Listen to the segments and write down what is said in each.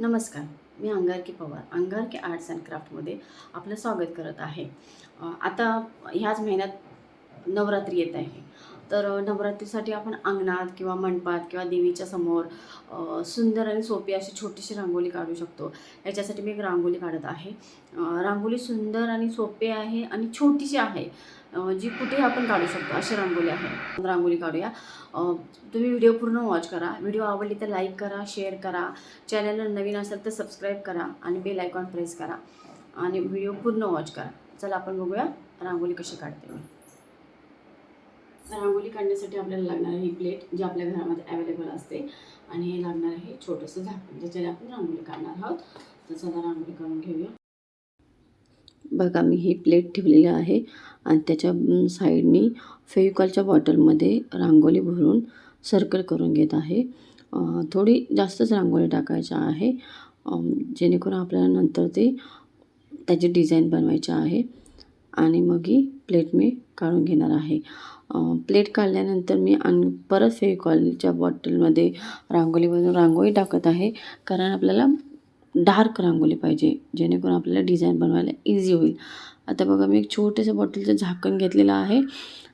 नमस्कार मी Angarki Pawar Angarki arts and क्राफ्टमध्ये आपलं स्वागत करत आहे. आता ह्याच महिन्यात नवरात्री येत आहे. तर नवरात्रीसाठी आपण अंगणात किंवा मंडपात किंवा देवीच्या समोर सुंदर आणि सोपी अशी छोटीशी रांगोळी काढू शकतो. याच्यासाठी मी एक रांगोळी काढत आहे. रांगोळी सुंदर आणि सोपी आहे आणि छोटीशी आहे. जी कुठेही आपण काढू शकतो अशी रांगोळी आहे. रांगोळी काढूया. तुम्ही व्हिडिओ पूर्ण वॉच करा. व्हिडिओ आवडली तर लाईक करा शेअर करा. चॅनलला नवीन असेल तर सबस्क्राईब करा आणि बेल आयकॉन प्रेस करा. आणि व्हिडिओ पूर्ण वॉच करा. चला आपण बघूया रांगोळी कशी काढते रांगोळी काढण्यासाठी आपल्याला लागणार आहे ही प्लेट जी आपल्या घरामध्ये अवेलेबल असते. आणि हे लागणार आहे छोटंसं झाकण ज्याच्याने आपण रांगोळी काढणार आहोत. तर चला रांगोळी काढून घेऊया. बघा मी ही प्लेट ठेवलेली आहे आणि त्याच्या साईडनी फेविकॉलच्या बॉटलमध्ये रांगोळी भरून सर्कल करून घेत आहे. थोडी जास्तच रांगोळी टाकायच्या आहे जेणेकरून आपल्याला नंतर ते त्याची डिझाईन बनवायची आहे. आणि मग ही प्लेट मी काढून घेणार आहे. प्लेट काढल्यानंतर मी आणि परत फेविकॉलच्या बॉटलमध्ये रांगोळी बनवून रांगोळी टाकत आहे कारण आपल्याला डार्क रांगोळी पाहिजे जेणेकरून आपल्याला डिझाईन बनवायला इझी होईल. आता बघा मी एक छोटेसं बॉटलचं झाकण घेतलेलं आहे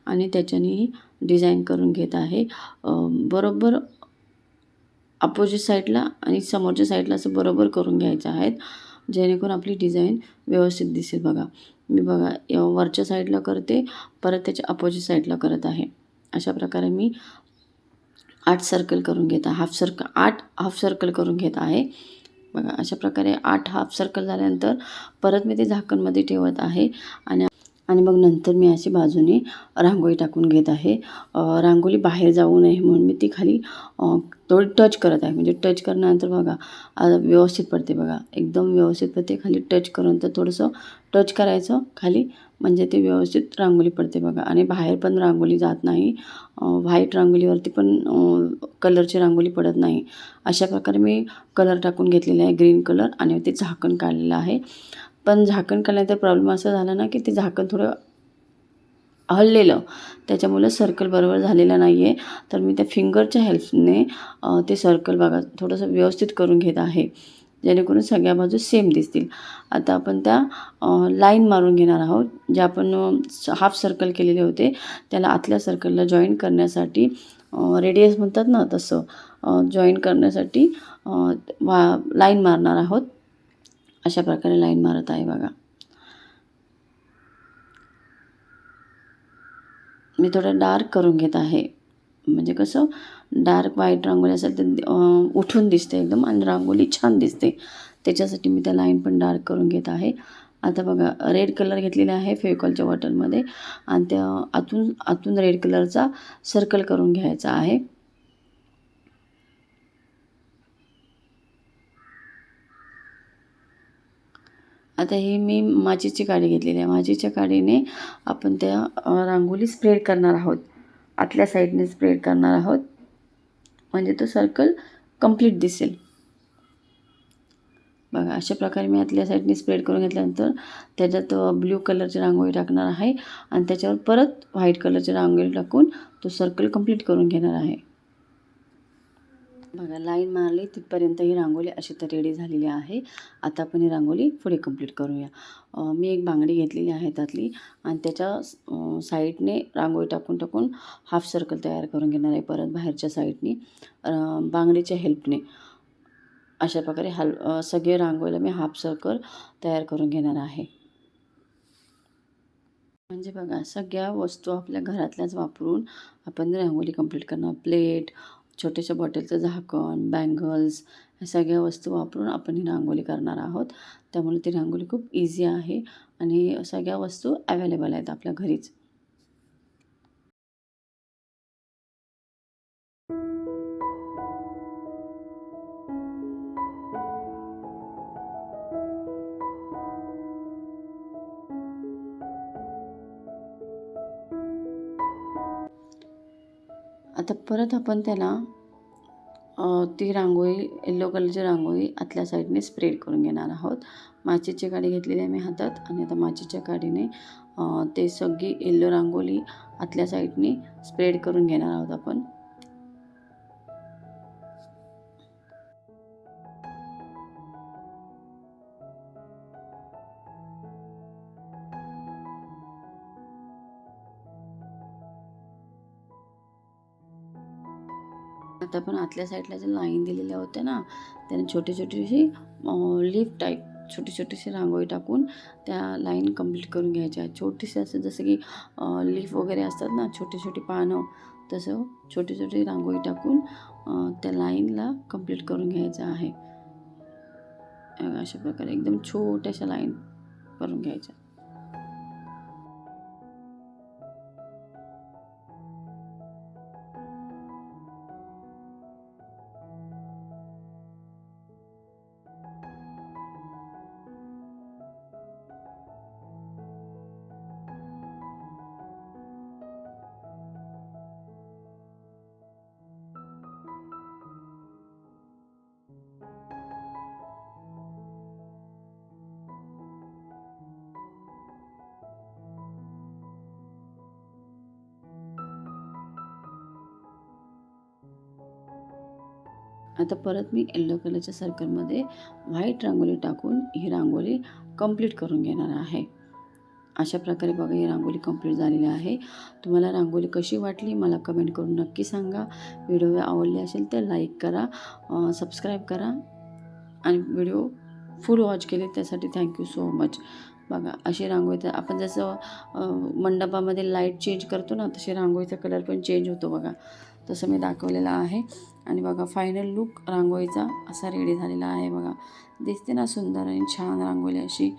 आणि त्याच्याने डिझाईन करून घेत आहे. बरोबर अपोजिट साईडला आणि समोरच्या साईडला असं बरोबर करून घ्यायचं आहेत जेणेकरून आपली डिझाईन व्यवस्थित दिसेल बघा. मी बघा वरच्या साईडला करते परत त्याच्या अपोजिट साईडला करत आहे. अशा प्रकारे मी आठ सर्कल करून घेत आहे हाफ सर्कल आठ हाफ सर्कल करून घेत आहे. बघा अशा प्रकारे आठ हाफ सर्कल झाल्यानंतर परत मी ते झाकणमध्ये ठेवत आहे. आणि आणि मग नंतर मी अशी बाजूने रांगोळी टाकून घेत आहे. रांगोळी बाहेर जाऊ नये म्हणून मी ती खाली थोडी टच करत आहे. म्हणजे टच करण्यानंतर बघा व्यवस्थित पडते बघा. एकदम व्यवस्थित पडते. खाली टच करून तर थोडंसं टच करायचं. खाली म्हणजे ते व्यवस्थित रांगोळी पडते बघा. आणि बाहेर पण रांगोळी जात नाही. व्हाईट रांगोळीवरती पण कलरची रांगोळी पडत नाही. अशा प्रकारे मी कलर टाकून घेतलेला आहे. ग्रीन कलर आणि ते झाकण काढलेलं आहे. पण झाकण काढल्यानंतर प्रॉब्लेम असा झाला ना की ते झाकण थोडं हललेलं. त्याच्यामुळे सर्कल बरोबर झालेलं नाही आहे तर मी त्या फिंगरच्या हेल्पने ते सर्कल बघा थोडंसं व्यवस्थित करून घेत आहे. जेणेकरून सगळ्या बाजू सेम दिसतील. आता आपण त्या लाईन मारून घेणार आहोत. जे आपण हाफ सर्कल केलेले होते त्याला आतल्या सर्कलला जॉईन करण्यासाठी रेडियस म्हणतात ना तसं जॉईन करण्यासाठी वा लाईन मारणार आहोत. अशा प्रकारे लाईन मारत आहे बघा. मी थोडं डार्क करून घेत आहे. म्हणजे कसं डार्क व्हाईट रांगोळी असेल तर उठून दिसते एकदम आणि रांगोळी छान दिसते. त्याच्यासाठी मी त्या लाईन पण डार्क करून घेत आहे. आता बघा रेड कलर घेतलेला आहे फेविकॉलच्या बॉटलमध्ये आणि त्या आतून आतून रेड कलरचा सर्कल करून घ्यायचा आहे. आता हे मी माचीची काडी घेतलेली आहे. माचीच्या काडीने आपण त्या रांगोली रांगोळी स्प्रेड करणार आहोत. आतल्या साईडने स्प्रेड करणार आहोत. म्हणजे तो सर्कल कंप्लीट दिसेल. बघा अशा प्रकारे मी आतल्या साईडने स्प्रेड करून घेतल्यानंतर त्याच्यात ब्ल्यू कलरची रांगोळी टाकणार आहे आणि त्याच्यावर परत व्हाईट कलरची रांगोळी टाकून तो सर्कल कंप्लीट करून घेणार आहे. बघा लाईन मारली तिथपर्यंत ही रांगोळी अशी तर रेडी झालेली आहे. आता आपण ही रांगोळी पुढे कंप्लीट करूया. मी एक बांगडी घेतलेली आहे त्यातली आणि त्याच्या साईडने रांगोळी टाकून टाकून हाफ सर्कल तयार करून घेणार आहे परत बाहेरच्या साईडने. बांगडीच्या हेल्पने. अशा प्रकारे हल सगळे रांगोळीला मी हाफ सर्कल तयार करून घेणार आहे. म्हणजे बघा सगळ्या वस्तू आपल्या घरातल्याच वापरून आपण रांगोळी कंप्लीट करणार. प्लेट छोट्याशा बॉटलचं झाकण बँगल्स ह्या सगळ्या वस्तू वापरून आपण ही रांगोळी करणार आहोत. त्यामुळे ती रांगोळी खूप इझी आहे आणि सगळ्या वस्तू अवेलेबल आहेत आपल्या घरीच. आता परत आपण त्याला ती रांगोळी येल्लो कलरची रांगोळी आतल्या साईडने स्प्रेड करून घेणार आहोत. माचीची काडी घेतलेली आहे मी हातात आणि आता माचीच्या काडीने ते सगळी येल्लो रांगोळी आतल्या साईडने स्प्रेड करून घेणार आहोत आपण. आता पण आतल्या साईडला ज्या लाईन दिलेल्या होत्या ना त्याने छोटी छोटीशी लीफ टाईप छोटी छोटीशी रांगोळी टाकून त्या लाईन कंप्लीट करून घ्यायच्या. छोटीशी असं जसं की लीफ वगैरे असतात ना छोटी छोटी पानं तसं छोटी छोटी रांगोळी टाकून त्या लाईनला कंप्लीट करून घ्यायचं आहे. अशा प्रकारे एकदम छोट्याशा लाईन करून घ्यायच्या. आता परत मी येल्लो कलरच्या सर्कलमध्ये व्हाईट रांगोळी टाकून ही रांगोळी कंप्लीट करून घेणार आहे. अशा प्रकारे बघा ही रांगोळी कंप्लीट झालेली आहे. तुम्हाला रांगोळी कशी वाटली मला कमेंट करून नक्की सांगा. व्हिडिओ आवडली असेल तर लाईक करा सबस्क्राईब करा आणि व्हिडिओ फुल वॉच केले त्यासाठी थँक्यू सो मच बघा अशी रांगोळी तर आपण जसं मंडपामध्ये लाइट चेंज करतो ना तशी रांगोळीचा कलर पण चेंज होतो बघा. तसं मी दाखवलेलं आहे. आणि बघा फायनल लुक रांगोळीचा असा रेडी झालेला आहे बघा. दिसते ना सुंदर आणि छान रांगोळी अशी.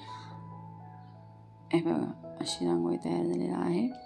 हे बघा अशी रांगोळी तयार झालेली आहे.